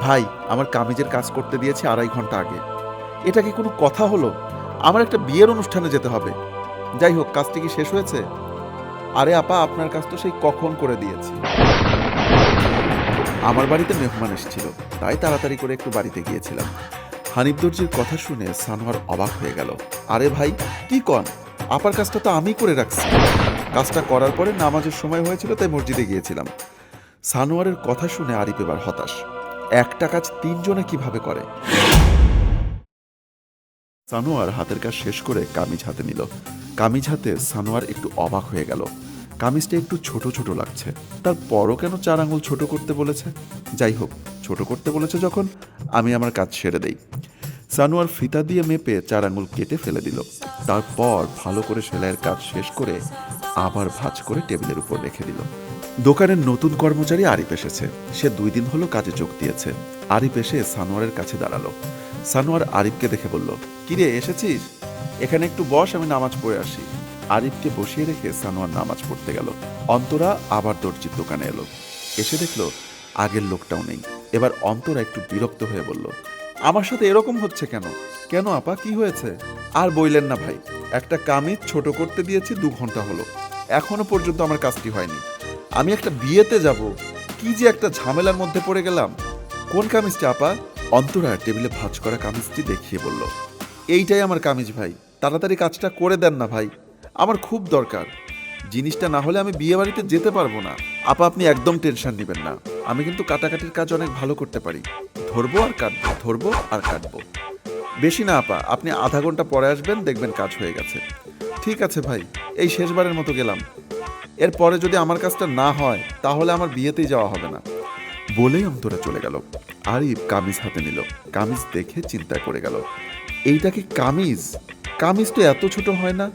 ভাই, আমার কামিজের কাজ করতে দিয়েছে আড়াই ঘণ্টা আগে। এটা কি কোনো কথা হলো? আমার একটা বিয়ের অনুষ্ঠানে যেতে হবে। যাই হোক, কাজটি কি শেষ হয়েছে? আরে আপা, আপনার কাজ তো সেই কখন করে দিয়েছি। আমার বাড়িতে মেহমান এসেছিল, তাই তাড়াতাড়ি করে একটু বাড়িতে গিয়েছিলাম। হানিফ দর্জির কথা শুনে সানোয়ার অবাক হয়ে গেল। আরে ভাই, কি কন? আপার কাজটা তো আমি করে রাখছি। কাজটা করার পরে নামাজের সময় হয়েছিল, তাই মসজিদে গিয়েছিলাম। সানোয়ারের কথা শুনে আরিফ এবার হতাশ। একটা কাজ তিনজনে কীভাবে করে? সানোয়ার হাতের কাজ শেষ করে কামিজ হাতে নিল। কামিজ হাতে সানোয়ার একটু অবাক হয়ে গেল। কামিজটা একটু ছোট ছোট লাগছে। তারপরও কেন চার আঙুল ছোট করতে বলেছে? যাই হোক, ছোট করতে বলেছে যখন, আমি আমার কাজ সেরে দেই। সানোয়ার ফিতা দিয়ে মেপে চার আঙুল কেটে ফেলে দিল। তারপর ভালো করে সেলাইয়ের কাজ শেষ করে আবার ভাঁজ করে টেবিলের উপর রেখে দিল। দোকানের নতুন কর্মচারী আরিফ এসেছে। সে দুই দিন হলো কাজে যোগ দিয়েছে। আরিফ এসে সানোয়ারের কাছে দাঁড়াল। সানোয়ার আরিফকে দেখে বলল কিরে এসেছিস? এখানে একটু বস, আমি নামাজ পড়ে আসি। আরিফকে বসিয়ে রেখে সানোয়ার নামাজ পড়তে গেল। অন্তরা আবার দর্জির দোকানে এলো। এসে দেখল, আগের লোকটাও নেই। এবার অন্তরা একটু বিরক্ত হয়ে বলল, আমার সাথে এরকম হচ্ছে কেন? কেন আপা? কি হয়েছে? আর বইলেন না ভাই। একটা কামিজ ছোট করতে দিয়েছি, দু ঘণ্টা হলো। এখনও পর্যন্ত আমার কাজটি হয়নি। আমি একটা বিয়েতে যাব, কি যে একটা ঝামেলার মধ্যে পড়ে গেলাম। কোন কামিজটা, আপা? অন্তরা টেবিলে ভাঁজ করা কামিজটি দেখিয়ে বলল, এইটাই আমার কামিজ ভাই, তাড়াতাড়ি কাজটা করে দেন না ভাই, আমার খুব দরকার। জিনিসটা না হলে আমি বিয়ে বাড়িতে যেতে পারব না। আপা, আপনি একদম টেনশন নেবেন না, আমি কিন্তু কাটাকাটির কাজ অনেক ভালো করতে পারি। ধরবো আর কাটবো, ধরবো আর কাটবো। বেশি না, আপা, আপনি আধা ঘণ্টা পরে আসবেন, দেখবেন কাজ হয়ে গেছে। ঠিক আছে ভাই, এই শেষবারের মতো গেলাম। এরপরে যদি আমার কাজটা না হয়, তাহলে আমার বিয়েতেই যাওয়া হবে না। বলেই অন্তরা চলে গেল। আরিফ কামিজ হাতে নিল। কামিজ দেখে চিন্তা করে গেল। এইটা কি কামিজ? কামিজ তো এত ছোট হয় না।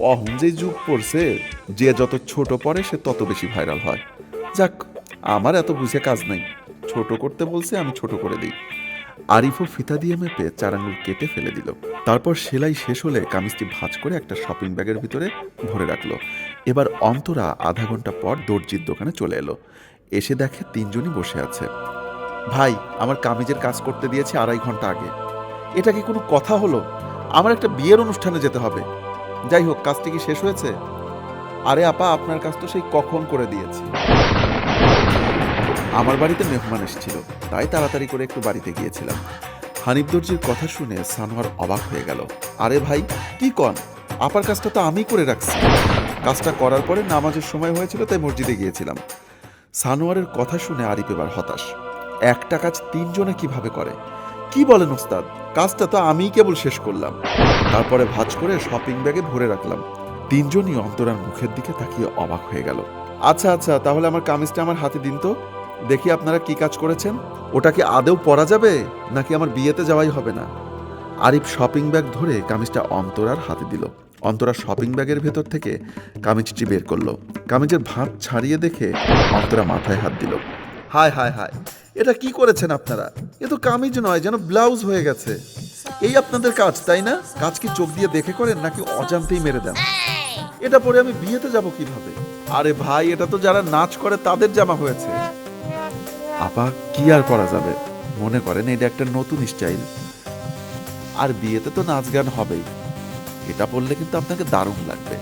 অহম যে যুগ পড়ছে, যে যত ছোট পড়ে, সে তত বেশি ভাইরাল হয়। যাক, আমার এত বুঝে কাজ নাই। ছোট করতে বলছে, আমি ছোট করে দিই। আরিফও ফিতা দিয়ে মেপে চার আঙুল কেটে ফেলে দিল। তারপর সেলাই শেষ হলে কামিজটি ভাঁজ করে একটা শপিং ব্যাগের ভিতরে ভরে রাখল। এবার অন্তরা আধা ঘণ্টা পর দর্জির দোকানে চলে এলো। এসে দেখে তিনজনই বসে আছে। ভাই, আমার কামিজের কাজ করতে দিয়েছে আড়াই ঘণ্টা আগে। এটা কি কোনো কথা হলো? আমার একটা বিয়ের অনুষ্ঠানে যেতে হবে। যাই হোক, কাজটি কি শেষ হয়েছে? আরে আপা, আপনার কাজ তো সেই কখন করে দিয়েছি। আমার বাড়িতে মেহমান এসেছিল, তাই তাড়াতাড়ি করে একটু বাড়িতে গিয়েছিলাম। হানিফ দর্জির কথা শুনে সানোয়ার অবাক হয়ে গেল। আরে ভাই, কি কন? আপার কাজটা তো আমি করে রাখছি। কাজটা করার পরে নামাজের সময় হয়েছিল, তাই মসজিদে গিয়েছিলাম। সানোয়ারের কথা শুনে আরিফ এবার হতাশ। একটা কাজ তিনজনে কীভাবে করে? কি বলেন ওস্তাদ? কাজটা তো আমিই কেবল শেষ করলাম। তারপরে ভাঁজ করে শপিং ব্যাগে ভরে রাখলাম। তিনজনই অন্তরার মুখের দিকে তাকিয়ে অবাক হয়ে গেল। আচ্ছা আচ্ছা তাহলে আমার কামিজটা আমার হাতে দিন তো। দেখি আপনারা কি কাজ করেছেন। ওটা কি আদেও পরা যাবে? নাকি আমার বিয়েতে যাওয়াই হবে না? আরিফ শপিং ব্যাগ ধরে কামিজটা অন্তরার হাতে দিল। অন্তরা শপিং ব্যাগের ভেতর থেকে কামিজটি বের করল। কামিজের ভাঁজ ছাড়িয়ে দেখে অন্তরা মাথায় হাত দিল। হায় হায় হায় এটা কি করেছেন আপনারা? এ তো কামিজ নয়, যেন ব্লাউজ হয়ে গেছে। এই আপনাদের কাজ, তাই না? কাজ কি চোখ দিয়ে দেখে করেন, নাকি অজান্তেই মেরে দেন? এটা পরে আমি বিয়েতে যাব কীভাবে? আরে ভাই, এটা তো যারা নাচ করে, তাদের জামা হয়েছে। আপা, কি আর করা যাবে? মনে করেন এটা একটা নতুন স্টাইল আর বিয়েতে তো নাচ গান হবেই। এটা পরলে কিন্তু আপনাকে দারুণ লাগবে।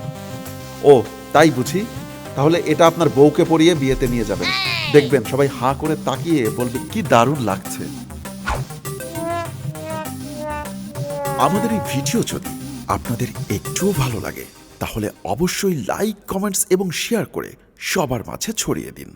ও, তাই বুঝি? তাহলে এটা আপনার বউকে পরিয়ে বিয়েতে নিয়ে যাবেন। দেখবেন সবাই হা করে তাকিয়ে বলবে, কি দারুণ লাগছে। আমাদের এই ভিডিও যদি আপনাদের একটুও ভালো লাগে, তাহলে অবশ্যই লাইক কমেন্টস এবং শেয়ার করে সবার মাঝে ছড়িয়ে দিন।